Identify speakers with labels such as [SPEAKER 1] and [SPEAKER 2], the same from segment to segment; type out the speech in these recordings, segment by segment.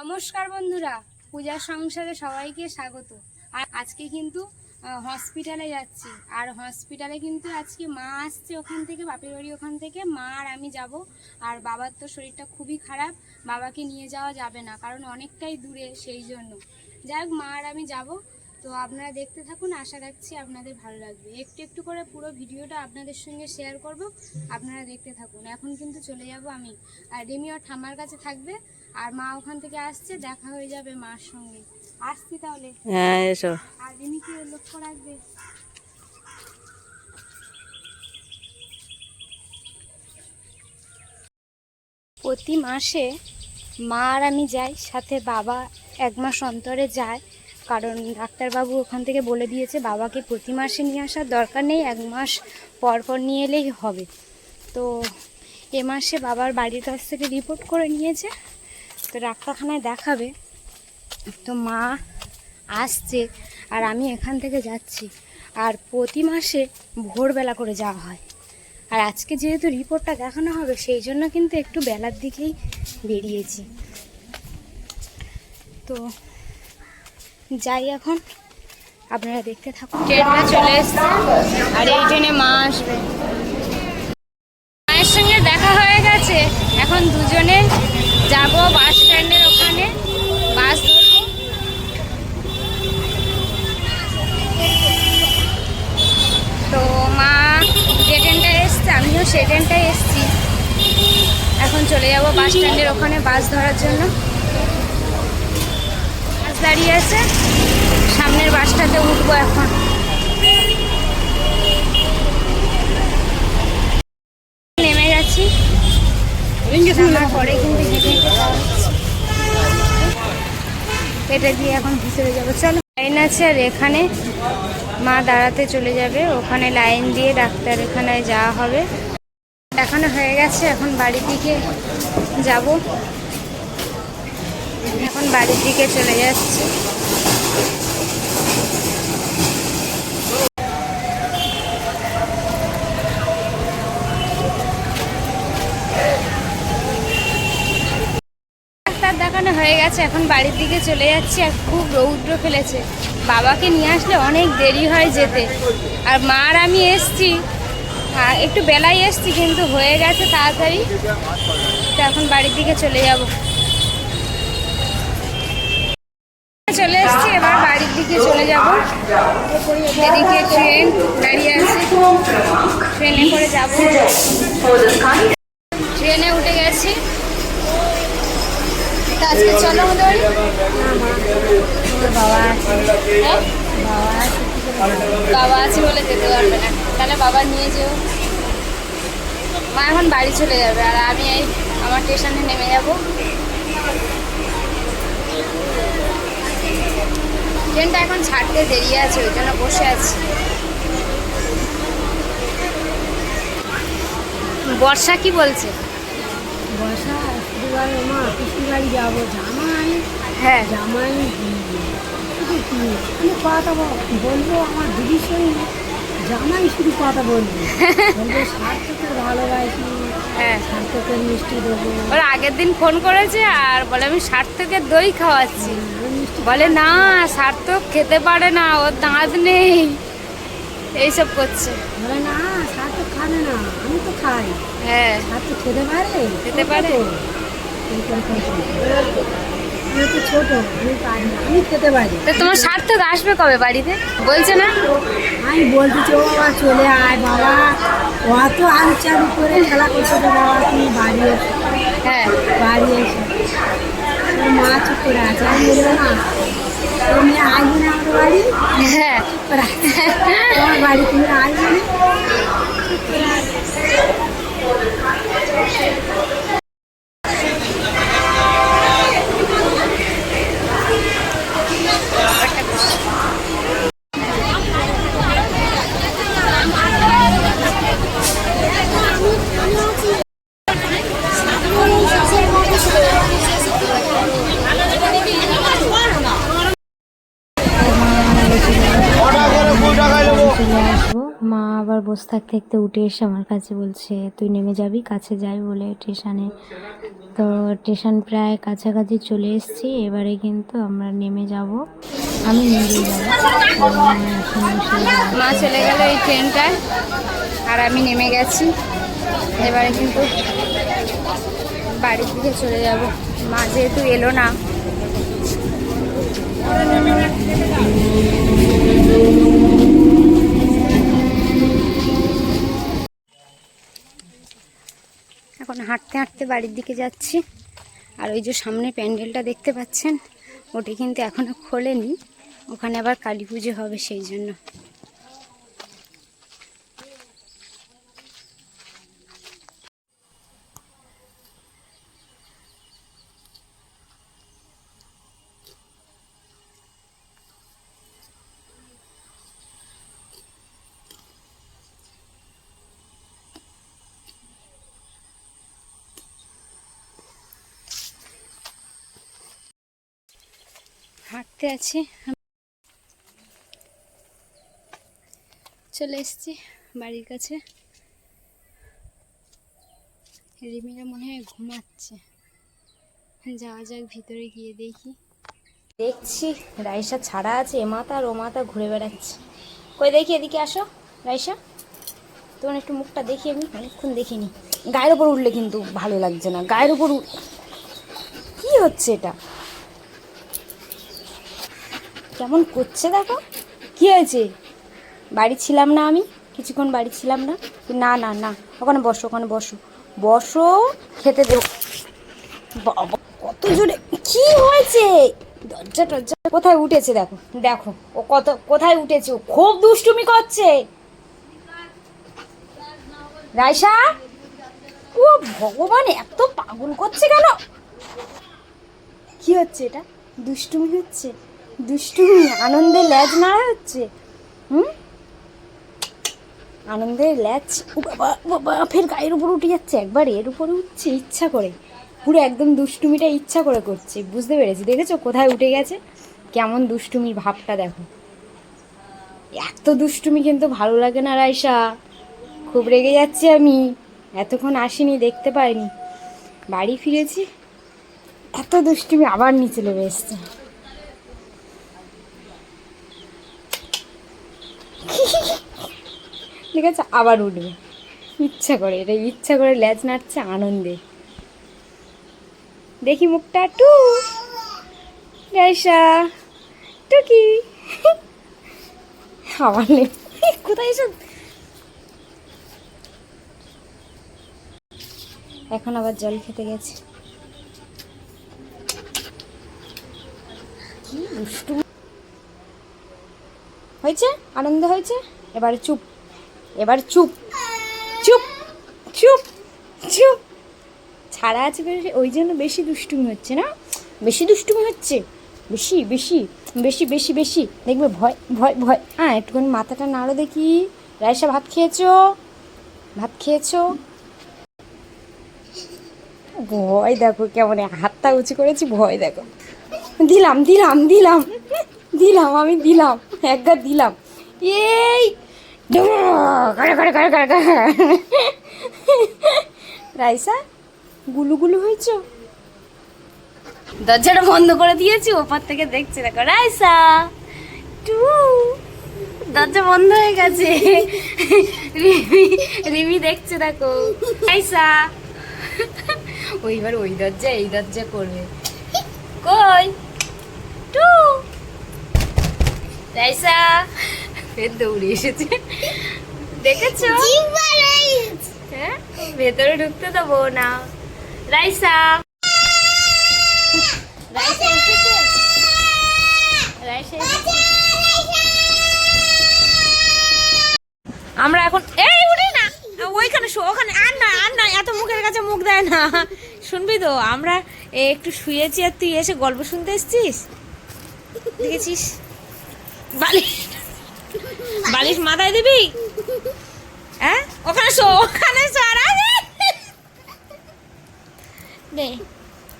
[SPEAKER 1] নমস্কার বন্ধুরা পূজার সংসারে সবাইকে স্বাগত। আর আজকে কিন্তু হসপিটালে যাচ্ছি। আর হসপিটালে কিন্তু আজকে মা আসছে ওখান থেকে, বাপের বাড়ি ওখান থেকে। মা আর আমি যাব। আর বাবার তো শরীরটা খুবই খারাপ, বাবাকে নিয়ে যাওয়া যাবে না, কারণ অনেকটাই দূরে সেই জন্য। যাই হোক মা আর আমি যাব। তো আপনারা দেখতে থাকুন, আশা রাখছি আপনাদের ভালো লাগবে। একটু একটু করে পুরো ভিডিওটা আপনাদের সঙ্গে শেয়ার করব। আপনারা দেখতে থাকুন। এখন কিন্তু চলে যাব আমি। আর রিমি ওর ঠাম্মার কাছে থাকবে। আর মা ওখান থেকে আসছে দেখা হয়ে যাবে মার সঙ্গে। আসছি তাহলে।
[SPEAKER 2] হ্যাঁ এসো।
[SPEAKER 1] আর রিমিকে লক্ষ্য রাখবে? প্রতি মাসে মা আর আমি যাই সাথে বাবা এক মাস অন্তরে যায়। কারণ ডাক্তারবাবু ওখান থেকে বলে দিয়েছে বাবাকে প্রতি মাসে নিয়ে আসার দরকার নেই এক মাস পর পর নিয়ে এলেই হবে। তো এ মাসে বাবার বাড়ির কাছ থেকে রিপোর্ট করে নিয়েছে। তো ডাক্তারখানায় দেখাবে। তো মা আসছে আর আমি এখান থেকে যাচ্ছি। আর প্রতি মাসে ভোরবেলা করে যাওয়া হয়। আর আজকে যেহেতু রিপোর্টটা দেখানো হবে, সেই জন্য কিন্তু একটু বেলার দিকেই বেরিয়েছি। তো যাই এখন, আপনারা দেখতে থাকুন। ট্রেনটা চলে এসছে আর এই ট্রেনে মা আসবে। মায়ের সঙ্গে দেখা হয়ে গেছে। এখন দুজনে যাব বাস স্ট্যান্ডের ওখানে বাস ধরবো। তো মা যে ট্রেনটায় এসছে আমিও সেই ট্রেনটায় এসছি। এখন চলে যাব বাস স্ট্যান্ডের ওখানে বাস ধরার জন্য। বাস দাঁড়িয়ে আছে সামনের বাসটাতে উঠবো এখন। নেমে গেছি। পরে কিন্তু হেঁটে হেঁটে যাওয়া হচ্ছে। এটা দিয়ে এখন ভিতরে যাব। চলো। লাইন আছে আর এখানে মা দাঁড়াতে চলে যাবে। ওখানে লাইন দিয়ে ডাক্তার এখানে যাওয়া হবে। দেখানো হয়ে গেছে, এখন বাড়ির দিকে যাব। এখন বাড়ির দিকে চলে যাচ্ছে ডাক্তার দেখানো হয়ে গেছে এখন বাড়ির দিকে চলে যাচ্ছি আর খুব রৌদ্র ফেলেছে। বাবাকে নিয়ে আসলে অনেক দেরি হয় যেতে। আর মা আর আমি এসছি। আর একটু বেলায় এসছি কিন্তু হয়ে গেছে তাড়াতাড়ি। তো এখন বাড়ির দিকে চলে যাব। চলে এসছি, এবার বাড়ির দিকে চলে যাব। এদিকে ট্রেন দাঁড়িয়ে আছে। ট্রেনে করে যাব। ট্রেনে উঠে গেছি। তা আজকে চলো আমাদের বাবা বাবা আছে বলে যেতে পারবে না। তাহলে বাবা নিয়ে যেও। মা এখন বাড়ি চলে যাবে আর আমি এই আমার স্টেশনে নেমে যাব। ট্রেনটা এখন ছাড়তে দেরি আছে, ওই জন্য বসে আছি। বর্ষা কি বলছে?
[SPEAKER 2] বর্ষা মা পিসির বাড়ি যাব। জামাই
[SPEAKER 1] হ্যাঁ।
[SPEAKER 2] জামাই আমি কথা বল- বলব আমার দিদির সঙ্গে? জামাই শুধু কথা বলব। বলব সার্থকের ভালোবাসি
[SPEAKER 1] হ্যাঁ।
[SPEAKER 2] সার্থকের মিষ্টি দেবো।
[SPEAKER 1] ওরা আগের দিন ফোন করেছে আর বলে আমি সার্থকের দই খাওয়াচ্ছি। বলে না সার্থক খেতে পারে না ওর দাঁত নেই। এইসব করছে।
[SPEAKER 2] বলে না সার্থক খাবে না আমি তো খাই।
[SPEAKER 1] হ্যাঁ।
[SPEAKER 2] সার্থক খেতে পারে?
[SPEAKER 1] খেতে পারে? তোমার সার্থক আসবে কবে বাড়িতে? বলছে না?
[SPEAKER 2] আমি বলতেছি ও বাবা চলে আয় বাবা। অত আলচালু করে খেলা করছে তো বাবা তুমি বাড়ি এসো।
[SPEAKER 1] হ্যাঁ।
[SPEAKER 2] বাড়ি এসো। মা চুপ করে আছে। আমি বলব না তুমি আসবে না আমার বাড়ি?
[SPEAKER 1] হ্যাঁ।
[SPEAKER 2] তোমার বাড়ি তুমি আসবে না চুপ করে আছে। চলে আসব
[SPEAKER 3] মা আবার বসে থাকতে থাকতে উঠে এসে আমার কাছে বলছে, তুই নেমে যাবি, কাছে যাই, বলে স্টেশনে। তো স্টেশন প্রায় কাছাকাছি চলে এসেছি। এবারে কিন্তু আমরা নেমে যাব। আমি নিজেই যাব। মা
[SPEAKER 1] চলে গেল এই ট্রেনটায়, আর আমি নেমে গেছি। এবারে কিন্তু বাড়ির দিকে চলে যাব। মা যেহেতু এলো না। এখন হাঁটতে হাঁটতে বাড়ির দিকে যাচ্ছি। আর ওই যে সামনে প্যান্ডেলটা দেখতে পাচ্ছেন, ওটি কিন্তু এখনও খোলেনি। ওখানে আবার কালী পুজো হবে সেই জন্য। হাঁটতে আছি। চলে এসছি বাড়ির কাছে। রিমিরা মনে হয় ঘুমাচ্ছে। যাওয়া যাক, ভিতরে গিয়ে দেখি। দেখছি, রাইসা ছাড়া আছে, এ মাথা আর ও মাথা ঘুরে বেড়াচ্ছে। কই দেখি, এদিকে আসো, রাইসা। তোমার একটু মুখটা দেখি আমি, অনেকক্ষণ দেখিনি। গায়ের উপর উঠলে কিন্তু ভালো লাগছে না। গায়ের উঠ- কি হচ্ছে এটা? কেমন করছে দেখো? কি হয়েছে? বাড়ি ছিলাম না আমি, কিছুক্ষণ বাড়ি ছিলাম না। না না না, ওখানে বসো ওখানে বসো। বসো, খেতে দেবো বাবা, কত জোরে কি হয়েছে? দরজা টরজা কোথায় উঠেছে দেখো দেখো, ও কত কোথায় উঠেছে? খুব দুষ্টুমি করছে। রাইসা ও ভগবান, এত পাগল করছে কেন? কি হচ্ছে এটা? দুষ্টুমি হচ্ছে? দুষ্টুমি আনন্দে ল্যাজ নাড়া হচ্ছে। হুম? আনন্দের ল্যাচ বাবা ফের গায়ের উপর উঠে যাচ্ছে। একবার এর উপরে উঠছে, ইচ্ছা করে। পুরো একদম দুষ্টুমিটা ইচ্ছা করে করছে। বুঝতে পেরেছি। দেখেছ কোথায় উঠে গেছে? কেমন দুষ্টুমির ভাবটা দেখো। এত দুষ্টুমি কিন্তু ভালো লাগে না রাইসা খুব রেগে যাচ্ছি আমি। এতক্ষণ আসিনি, দেখতে পাইনি। বাড়ি ফিরেছি। এত দুষ্টুমি আবার নিচে নেমে এসছে। ঠিক আছে, আবার উঠবে। ইচ্ছা করে, এটা ইচ্ছা করে ল্যাজ নাড়ছে, আনন্দে। দেখি মুখটা, টু। রাইসা, টুকি। আবার লে- কোথায় এসব এখন আবার জল খেতে গেছে। কি দুষ্টু হয়েছে? আনন্দ হয়েছে? এবার চুপ। এবার চুপ। চুপ! চুপ! চুপ! ছাড়া আছে ওই জন্য বেশি দুষ্টুমি হচ্ছে না? বেশি দুষ্টুমি হচ্ছে? বেশি বেশি বেশি বেশি বেশি। দেখবে ভয় ভয় ভয়। হ্যাঁ একটুখানি মাথাটা নাড়ো দেখি। রায়সা ভাত খেয়েছো? ভাত খেয়েছো? ভয় দেখো কেমন, হাতটা উঁচু করেছি, ভয় দেখো। দিলাম দিলাম দিলাম দিলাম, আমি দিলাম। একবার দিলাম। এই! রাইসা, গুলু হয়েছো? দরজাটা বন্ধ করে দিয়েছি, ওপার থেকে দেখছে, দেখো, রাইসা। টু। দরজা বন্ধ হয়ে গেছে। রিমি রিমি দেখছে, দেখো। রাইসা। ওইবার ওই দরজা এই দরজা করবে। কই টু রাইসা ফের দৌড়ে এসেছে। দেখেছ? হ্যাঁ? ভেতরে ঢুকতে দেবো না। রাইসা। আমরা এখন এই, উঠে না। ওইখানে ওখানে আর না আর না, এত মুখের কাছে মুখ দেয় না। শুনবি তো, আমরা একটু শুয়েছি আর তুই এসে গল্প শুনতে এসছিস? দেখেছিস? বালিশ। বালিশ মাথায় দিবি? হ্যাঁ? ওখানে শো, ওখানে আর আরে! দে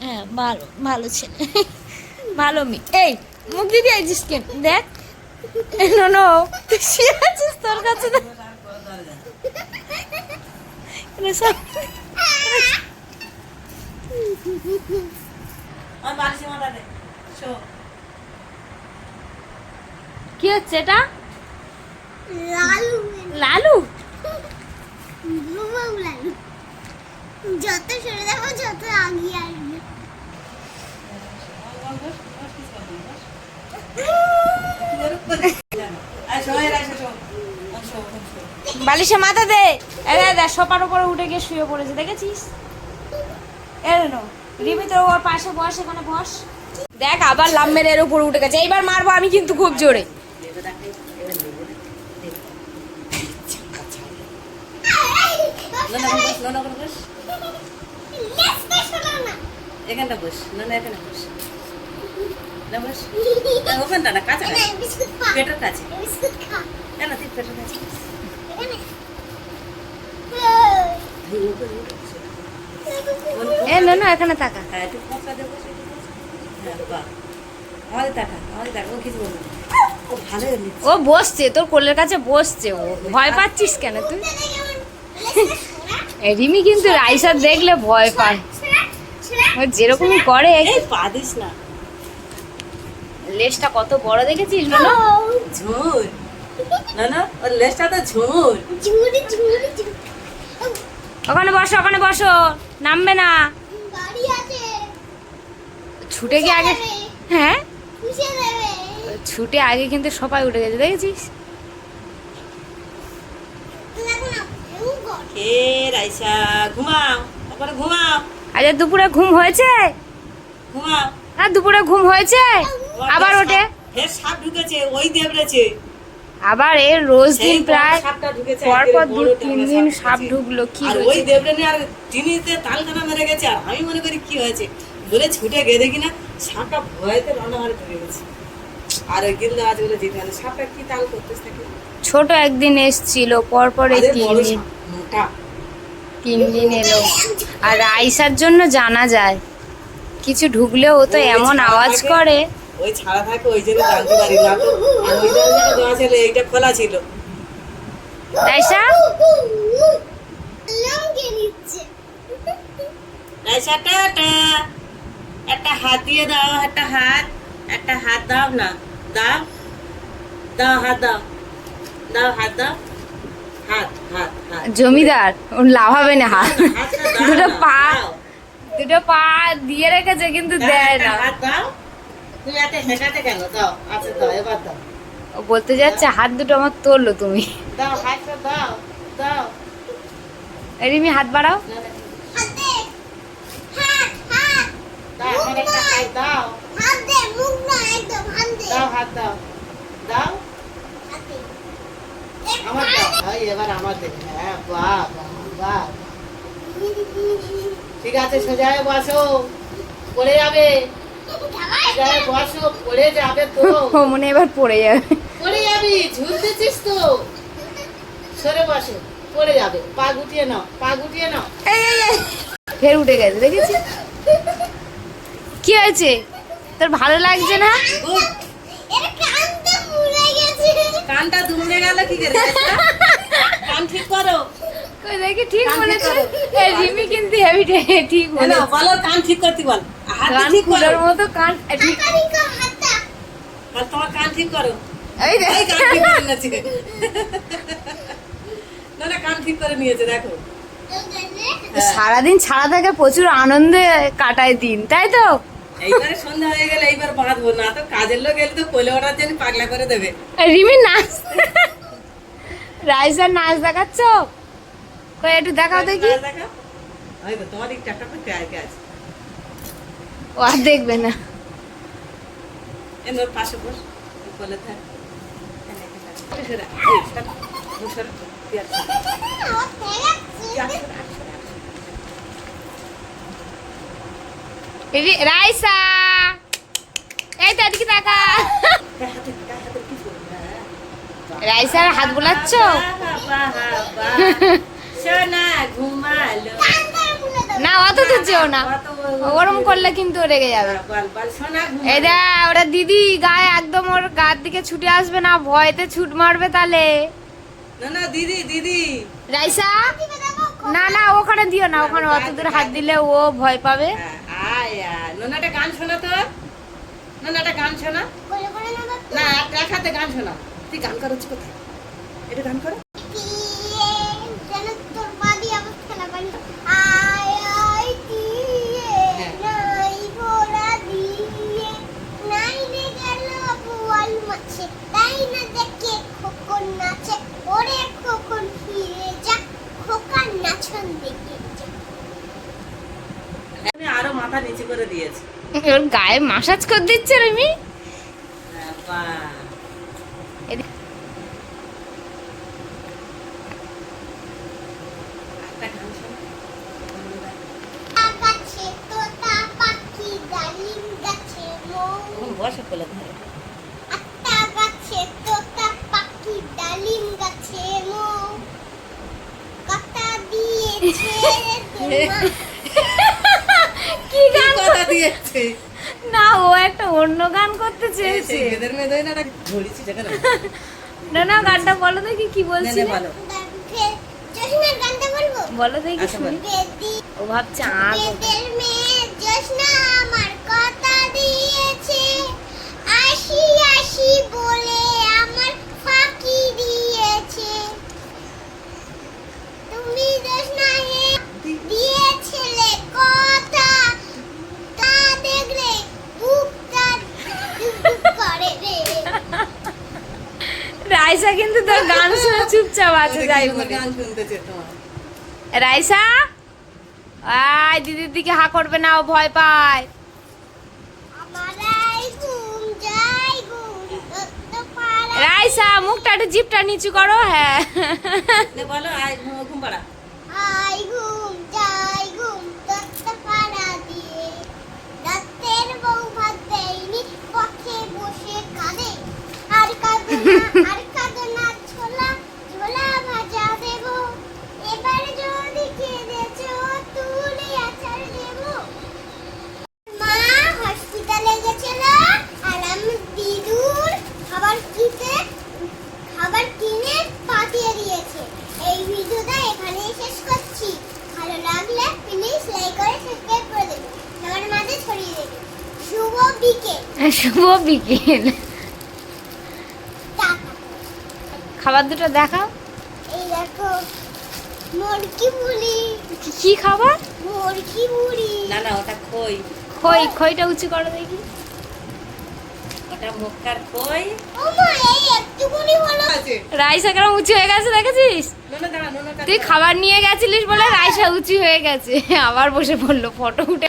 [SPEAKER 1] হ্যাঁ ভালো ভালো ছেলে। ভালো মেয়ে। এই, মুখ দিদি আইছিস কেন? দেখ। নো নো, তুই আছিস তোর কাছে?
[SPEAKER 4] শো।
[SPEAKER 1] কি হচ্ছে এটা?
[SPEAKER 5] লালু।
[SPEAKER 1] লালু?
[SPEAKER 5] লালু। যত সরে যাব যত আগিয়ে আসবে।
[SPEAKER 1] বালিশে মাথা দে। সোপার উপরে উঠে গিয়ে শুয়ে পড়েছে দেখেছিস? এর নো রিমি তোর ওর পাশে বস এখানে বস। দেখ আবার লাভ মেরে এর উপরে উঠে গেছে। এইবার মারবো আমি কিন্তু খুব জোরে।
[SPEAKER 4] বস এখানটা বস না না এখানে বস। না বস? না, ওখানটা না কাছে পেটের কেন তুই পেটের কাছে
[SPEAKER 5] এখানে
[SPEAKER 1] এ তাকা
[SPEAKER 4] হ্যাঁ একটু ফসকা দে বস হ্যাঁ বাহ আমাদের আমাদের ও কিছু বলবে ও
[SPEAKER 1] বসছে তোর কোলের কাছে বসছে ও। ভয় পাচ্ছিস কেন তুই? রিমি কিন্তু রাইসা দেখলে ভয় পায়। ও যেরকমই করে।
[SPEAKER 4] এই পা দিস না।
[SPEAKER 1] লেজটা কত বড় দেখেছিস না
[SPEAKER 4] ঝুল। না না ওর লেজটা তো ঝুল।
[SPEAKER 1] ওখানে বসো ওখানে বসো। নামবে না। ছুটে গিয়ে আগে হ্যাঁ? ছুটে আগে কিন্তু সবাই উঠে গেছে দেখেছিস
[SPEAKER 5] দেখো না
[SPEAKER 4] ঘুমাও তারপরে ঘুমাও।
[SPEAKER 1] আজ দুপুরে ঘুম হয়েছে?
[SPEAKER 4] ঘুমাও।
[SPEAKER 1] আর দুপুরে ঘুম হয়েছে। আবার ওঠে।
[SPEAKER 4] ফের সাপ ঢুকেছে ওই দেবড়েছে।
[SPEAKER 1] আবার এর রোজ দিন প্রায়
[SPEAKER 4] সাপটা
[SPEAKER 1] পর পর দু তিন দিন
[SPEAKER 4] সাপ
[SPEAKER 1] ঢুকলো কি
[SPEAKER 4] ওই দেবড়েনে আর টিনিতে তালখানা মেরে গেছে আর আমি মনে করি কি হয়েছে? বলে ছুটে গিয়ে দেখি না সাপটা ভয়তে ঢুকে গেছে। আর ওই গিল্লা আজ বলে যেতে সাপটা কি তাল করতেছে
[SPEAKER 1] ছোট একদিন এসছিল পর পর এই তিন দিন।
[SPEAKER 4] মোটা।
[SPEAKER 1] তিন দিন এলো। আর আইসার জন্য জানা যায় কিছু ঢুকলেও ও তো এমন আওয়াজ করে।
[SPEAKER 4] ওই ছাড়া থাকে ওই জন্য জানতে পারি না তো। আর ওই দরজাটা দেওয়া ছিল এইটা খোলা ছিল।
[SPEAKER 5] নিচ্ছে
[SPEAKER 4] রাইসা টাটা। একটা হাত দিয়ে দাও একটা হাত। একটা হাত দাও না দাও। দাও হাত দাও। দাও হাত দাও।
[SPEAKER 1] জমিদার ওর লাভাবে না। হাত দুটো পা দুটো পা দিয়ে রেখেছে কিন্তু দেয় না।
[SPEAKER 4] হাত দাও। তুমি এত হেঁটাতে কেন দাও দাও এবার দাও।
[SPEAKER 1] ও বলতে যাচ্ছে হাত দুটো আমার তোললো তুমি। রিমি হাত বাড়াও।
[SPEAKER 4] দাও হাত দাও দাও হাত
[SPEAKER 5] দে
[SPEAKER 4] আমার দাও এই এবার হ্যাঁ বাহ বাহ বাহ। ঠিক আছে সোজা হয়ে বসো। পড়ে যাবে। বসো পড়ে যাবে তো।
[SPEAKER 1] মনে এবার পড়ে যাবে।
[SPEAKER 4] পড়ে যাবি ঝুলতেছিস তো। সরে বসো পড়ে যাবে। পা গুটিয়ে নাও পা গুটিয়ে নাও।
[SPEAKER 1] ফের উঠে গেছে দেখেছি কি হয়েছে? তোর ভালো লাগছে না?
[SPEAKER 4] কানটা দুমড়ে গেল কি করে? কান ঠিক করো।
[SPEAKER 1] কই দেখি ঠিক বলেছে। এই রিমি কিন্তু হেভি ঠিক
[SPEAKER 4] না বলো কান ঠিক করতে বল। হাত ঠিক করো।
[SPEAKER 1] খুলার মতো কান ঠিক
[SPEAKER 4] আর তোমার কান ঠিক করো।
[SPEAKER 1] এই দেখ।
[SPEAKER 4] কান ঠিক করে নিয়েছে। না না কান ঠিক করে নিয়েছে দেখো। হ্যাঁ।
[SPEAKER 1] সারাদিন ছাড়া থাকে প্রচুর আনন্দে কাটায় দিন তাই তো?
[SPEAKER 4] এইবারে সন্ধ্যা হয়ে গেলে এইবার বাঁধবো না তো কাজের লোক এলে তো কোলে ওঠার জন্য পাগলা করে দেবে।
[SPEAKER 1] রিমি নাচ রাইসার নাচ দেখাচ্ছ? কই একটু দেখাও দেখি।
[SPEAKER 4] না, দেখাও। ওই তো তোমার দিকটা একটা করতে আগে আছে।
[SPEAKER 1] ও আর দেখবে না।
[SPEAKER 4] এর পাশে বস কোলে থাক। এই সরে, এই সরে, মুখ সরে, তুই আর সরে, তুই আর সরে, আর সরে, আর সরে।
[SPEAKER 1] রি- রাইসা এই তো এদিকে দেখা। রাইসার হাত বোলাচ্ছ? না অত দূর যেও না। ওরম করলে কিন্তু রেগে যাবে। এই ওরা দিদি গায়ে একদম ওর গার দিকে ছুটে আসবে না ভয়তে ছুট মারবে তাহলে
[SPEAKER 4] না না দিদি দিদি।
[SPEAKER 1] রাইসা না না ওখানে দিও না ওখানে অত দূর হাত দিলে ও ভয় পাবে।
[SPEAKER 4] হ্যাঁ, আয় গান শোনা তো। গান শোনা।
[SPEAKER 5] না
[SPEAKER 4] এক হাতে গান শোনা। তুই গান করছিস কোথায়? এটা গান করো
[SPEAKER 5] দিয়ে যেন তোর পা দিয়ে আবার খেলা পারি আয় আয় দিয়ে
[SPEAKER 4] হ্যাঁ।
[SPEAKER 5] নাই ভোরা দিয়ে নাই রে গেল বোয়াল মাছে তাই না দেখে খোকন নাচে ওরে খোকন ফিরে যা খোকার নাচন দেখে যা
[SPEAKER 4] আমি আরও মাথা নিচে করে দিয়েছি
[SPEAKER 1] গায়ে মাসাজ করে দিচ্ছে রিমি
[SPEAKER 4] বাহ।
[SPEAKER 1] এদিকে।
[SPEAKER 4] একটা গান শোনা
[SPEAKER 5] গাছে তোতা পাখি ডালিম গাছে মৌ
[SPEAKER 4] তখন বসে কোলে ধরে
[SPEAKER 5] আত্মা গাছে তোতা পাখি ডালিম গাছে মৌ কথা দিয়েছে
[SPEAKER 1] কি গান
[SPEAKER 4] কথা দিয়েছে
[SPEAKER 1] না ও একটা অন্য গান করতে চেয়েছে।
[SPEAKER 4] না
[SPEAKER 1] না না গানটা বলো দেখি কি
[SPEAKER 4] নে, নে, ভালো
[SPEAKER 5] ফের গানটা বলব?
[SPEAKER 1] বলো দেখি
[SPEAKER 4] আচ্ছা,
[SPEAKER 1] শুনি। ও ভাবছে আ
[SPEAKER 5] বেদের মেয়ে জোসনা আমার কথা দিয়েছে আসি আসি বলে আমার ফাঁকি দিয়েছে তুমি জোসনা হে দিয়েছিলে কথা তা দেখলে বুকটা দুক দুক করে রে
[SPEAKER 1] রাইসা কিন্তু তোর গান শুনে যাই বলে। রাইসা? আয় দিদির দিকে হা করবে না ও ভয় পায়। রাইসা মুখটা একটু জিপটা নিচু করো হ্যাঁ।
[SPEAKER 4] বলো আয় ঘুম ঘুম পাড়া।
[SPEAKER 5] আই ঘুম যাই ঘুম তত্ত্ব পাড়া দিয়ে। রাতের বউ ভাত দেয়নি পথে বসে কাঁদে আর কাঁদো আর কাঁদো না ছোলা ছোলা ভাজা দেব এবার যদি কেঁদেছো তুলে আচার দেব মা হসপিটালে গেছিল আর আমি দিদুর খাবার কিনে খাবার কিনে পাঠিয়ে দিয়েছে এই ভিডিওটা এখানেই শেষ করছি ভালো লাগলে প্লিজ লাইক করে সাবস্ক্রাইব করে দেবেন সবার মাঝে ছড়িয়ে দেবেন শুভ বিকেল
[SPEAKER 1] শুভ বিকেল। খাবার দুটো দেখাও।
[SPEAKER 5] এই দেখো মুরগি বুড়ি
[SPEAKER 1] কি- খাবার?
[SPEAKER 5] মুরগি বুড়ি
[SPEAKER 4] না না ওটা খই।
[SPEAKER 1] খই খইটা উঁচু করো দেখি।
[SPEAKER 4] ওটা খই।
[SPEAKER 5] ও মা এই একটুকুনি হলো
[SPEAKER 4] আছে।
[SPEAKER 1] রাইসা কেন উঁচু হয়ে গেছে দেখেছিস? তুই খাবার নিয়ে গেছিলিস বলে রাইসা উঁচু হয়ে গেছে। আবার বসে পড়ল ফটো উঠে